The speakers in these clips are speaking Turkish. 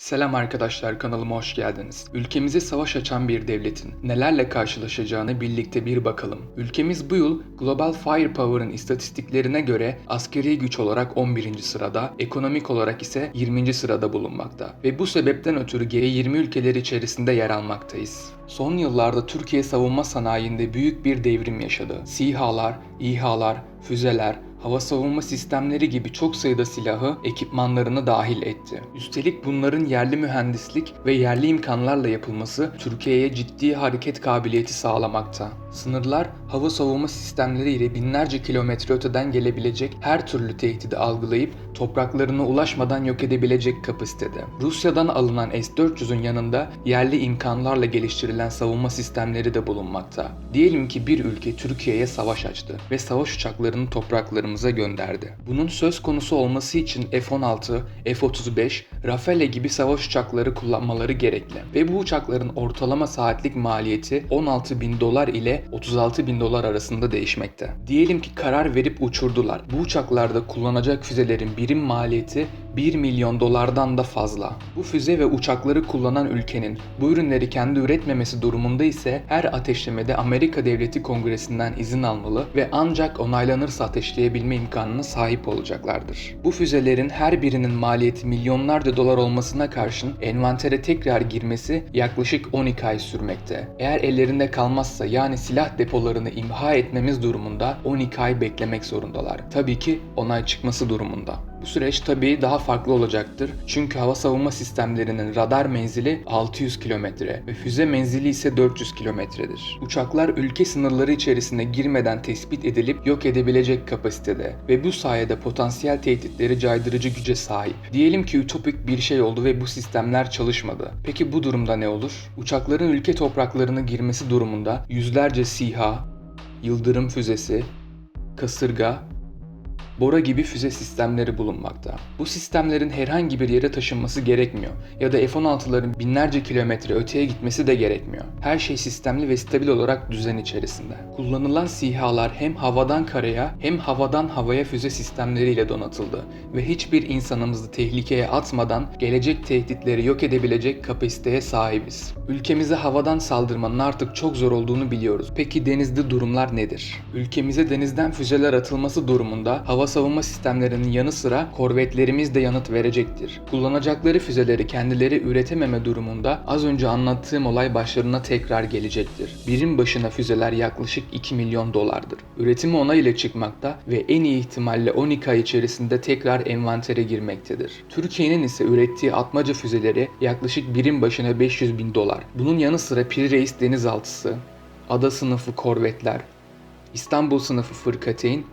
Selam arkadaşlar kanalıma hoş geldiniz. Ülkemize savaş açan bir devletin nelerle karşılaşacağını birlikte bir bakalım. Ülkemiz bu yıl Global Firepower'ın istatistiklerine göre askeri güç olarak 11. sırada, ekonomik olarak ise 20. sırada bulunmakta. Ve bu sebepten ötürü G20 ülkeleri içerisinde yer almaktayız. Son yıllarda Türkiye savunma sanayinde büyük bir devrim yaşadı. SİHA'lar, İHA'lar, füzeler, hava savunma sistemleri gibi çok sayıda silahı ekipmanlarına dahil etti. Üstelik bunların yerli mühendislik ve yerli imkanlarla yapılması Türkiye'ye ciddi hareket kabiliyeti sağlamakta. Sınırlar hava savunma sistemleri ile binlerce kilometre öteden gelebilecek her türlü tehdidi algılayıp topraklarına ulaşmadan yok edebilecek kapasitede. Rusya'dan alınan S-400'ün yanında yerli imkanlarla geliştirilen savunma sistemleri de bulunmakta. Diyelim ki bir ülke Türkiye'ye savaş açtı ve savaş uçaklarını topraklarımıza gönderdi. Bunun söz konusu olması için F-16, F-35, Rafale gibi savaş uçakları kullanmaları gerekli. Ve bu uçakların ortalama saatlik maliyeti 16 bin dolar ile 36 bin dolar arasında değişmekte. Diyelim ki karar verip uçurdular. Bu uçaklarda kullanacak füzelerin birim maliyeti 1 milyon dolardan da fazla. Bu füze ve uçakları kullanan ülkenin bu ürünleri kendi üretmemesi durumunda ise her ateşlemede Amerika Devleti Kongresi'nden izin almalı ve ancak onaylanırsa ateşleyebilme imkanına sahip olacaklardır. Bu füzelerin her birinin maliyeti milyonlarca dolar olmasına karşın envantere tekrar girmesi yaklaşık 12 ay sürmekte. Eğer ellerinde kalmazsa yani silah depolarını imha etmemiz durumunda 12 ay beklemek zorundalar. Tabii ki onay çıkması durumunda. Bu süreç tabii daha farklı olacaktır. Çünkü hava savunma sistemlerinin radar menzili 600 kilometre ve füze menzili ise 400 kilometredir. Uçaklar ülke sınırları içerisine girmeden tespit edilip yok edebilecek kapasitede ve bu sayede potansiyel tehditleri caydırıcı güce sahip. Diyelim ki ütopik bir şey oldu ve bu sistemler çalışmadı. Peki bu durumda ne olur? Uçakların ülke topraklarına girmesi durumunda yüzlerce SİHA, yıldırım füzesi, kasırga Bora gibi füze sistemleri bulunmakta. Bu sistemlerin herhangi bir yere taşınması gerekmiyor ya da F-16'ların binlerce kilometre öteye gitmesi de gerekmiyor. Her şey sistemli ve stabil olarak düzen içerisinde. Kullanılan SİHA'lar hem havadan karaya hem havadan havaya füze sistemleriyle donatıldı ve hiçbir insanımızı tehlikeye atmadan gelecek tehditleri yok edebilecek kapasiteye sahibiz. Ülkemize havadan saldırmanın artık çok zor olduğunu biliyoruz. Peki denizde durumlar nedir? Ülkemize denizden füzeler atılması durumunda hava savunma sistemlerinin yanı sıra korvetlerimiz de yanıt verecektir. Kullanacakları füzeleri kendileri üretememe durumunda az önce anlattığım olay başlarına tekrar gelecektir. Birim başına füzeler yaklaşık 2 milyon dolardır. Üretimi ona ile çıkmakta ve en iyi ihtimalle 12 ay içerisinde tekrar envantere girmektedir. Türkiye'nin ise ürettiği atmaca füzeleri yaklaşık birim başına 500 bin dolar. Bunun yanı sıra Piri Reis denizaltısı, ada sınıfı korvetler, İstanbul sınıfı fırkateyn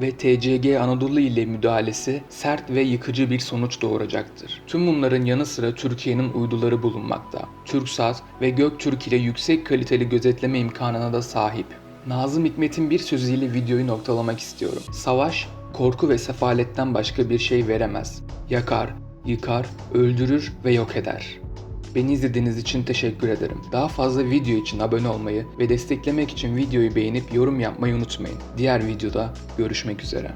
ve TCG Anadolu ile müdahalesi sert ve yıkıcı bir sonuç doğuracaktır. Tüm bunların yanı sıra Türkiye'nin uyduları bulunmakta. TürkSat ve Göktürk ile yüksek kaliteli gözetleme imkanına da sahip. Nazım Hikmet'in bir sözüyle videoyu noktalamak istiyorum. Savaş, korku ve sefaletten başka bir şey veremez. Yakar, yıkar, öldürür ve yok eder. Beni izlediğiniz için teşekkür ederim. Daha fazla video için abone olmayı ve desteklemek için videoyu beğenip yorum yapmayı unutmayın. Diğer videoda görüşmek üzere.